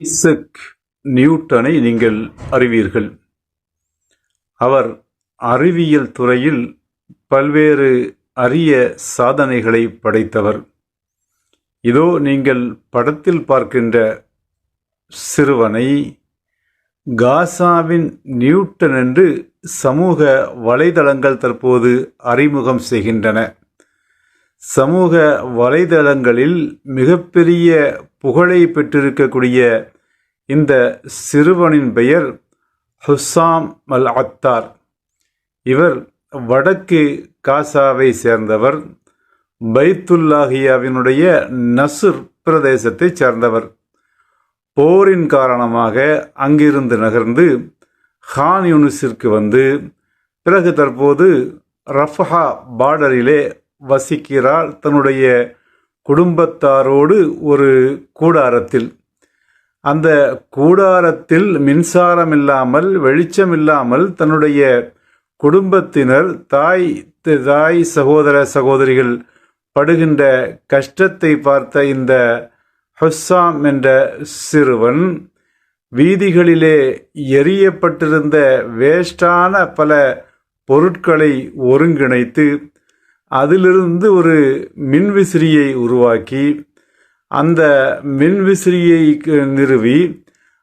Isaac நியூட்டனை நீங்கள் அறிவீர்கள். அவர் அறிவியல் துறையில் பல்வேறு அரிய சாதனைகளை படைத்தவர். இதோ நீங்கள் படத்தில் பார்க்கின்ற சிறுவனை காசாவின் நியூட்டன் என்று சமூக வலைதளங்கள் தற்போது அறிமுகம் செய்கின்றன. சமூக வலைதளங்களில் மிகப்பெரிய புகழை பெற்றிருக்கக்கூடிய இந்த சிறுவனின் பெயர் ஹுசாம் அல் அத்தார். இவர் வடக்கு காசாவை சேர்ந்தவர் பைத்துல்லாஹியாவினுடைய நசுர் பிரதேசத்தைச் சேர்ந்தவர். போரின் காரணமாக அங்கிருந்து நகர்ந்து ஹான் யூனிஸிற்கு வந்து பிறகு தற்போது ரஃபஹா பார்டரிலே வசிக்கிறார். தன்னுடைய குடும்பத்தாரோடு ஒரு கூடாரத்தில். அந்த கூடாரத்தில் மின்சாரம் இல்லாமல் வெளிச்சம் இல்லாமல் தன்னுடைய குடும்பத்தினர் தாய் தாய் சகோதர சகோதரிகள் படுகின்ற கஷ்டத்தை பார்த்த இந்த ஹொஸ்ஸாம் என்ற சிறுவன் வீதிகளிலே எரியப்பட்டிருந்த வேஸ்டான பல பொருட்களை ஒருங்கிணைத்து அதிலிருந்து ஒரு மின்விசிறியை உருவாக்கி அந்த மின்விசிறியை நிறுவி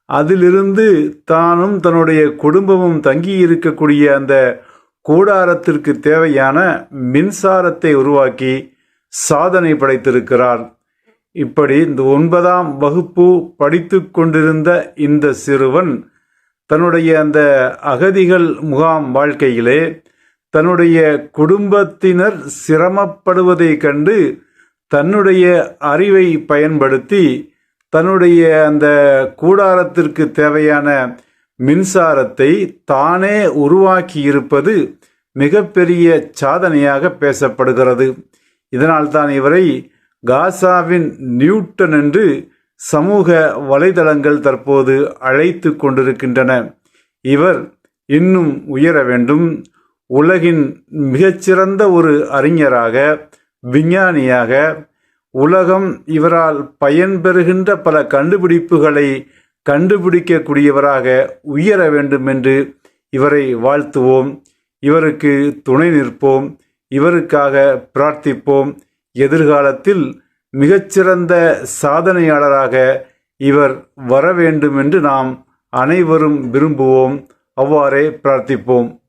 அதிலிருந்து தானும் தன்னுடைய குடும்பமும் தங்கி இருக்கக்கூடிய அந்த கூடாரத்திற்கு தேவையான மின்சாரத்தை உருவாக்கி சாதனை படைத்திருக்கிறார். இப்படி இந்த ஒன்பதாம் வகுப்பு படித்து கொண்டிருந்த இந்த சிறுவன் தன்னுடைய அந்த அகதிகள் முகாம் வாழ்க்கையிலே தன்னுடைய குடும்பத்தினர் சிரமப்படுவதை கண்டு தன்னுடைய அறிவை பயன்படுத்தி தன்னுடைய அந்த கூடாரத்திற்கு தேவையான மின்சாரத்தை தானே உருவாக்கி இருப்பது மிகப்பெரிய சாதனையாக பேசப்படுகிறது. இதனால்தான் இவரை காசாவின் நியூட்டன் என்று சமூக வலைதளங்கள் தற்போது அழைத்து கொண்டிருக்கின்றன. இவர் இன்னும் உயர வேண்டும். உலகின் மிகச்சிறந்த ஒரு அறிஞராக விஞ்ஞானியாக உலகம் இவரால் பயன்பெறுகின்ற பல கண்டுபிடிப்புகளை கண்டுபிடிக்கக்கூடியவராக உயர வேண்டும் என்று இவரை வாழ்த்துவோம். இவருக்கு துணை நிற்போம். இவருக்காக பிரார்த்திப்போம். எதிர்காலத்தில் மிகச்சிறந்த சாதனையாளராக இவர் வர வேண்டும் என்று நாம் அனைவரும் விரும்புவோம். அவ்வாறே பிரார்த்திப்போம்.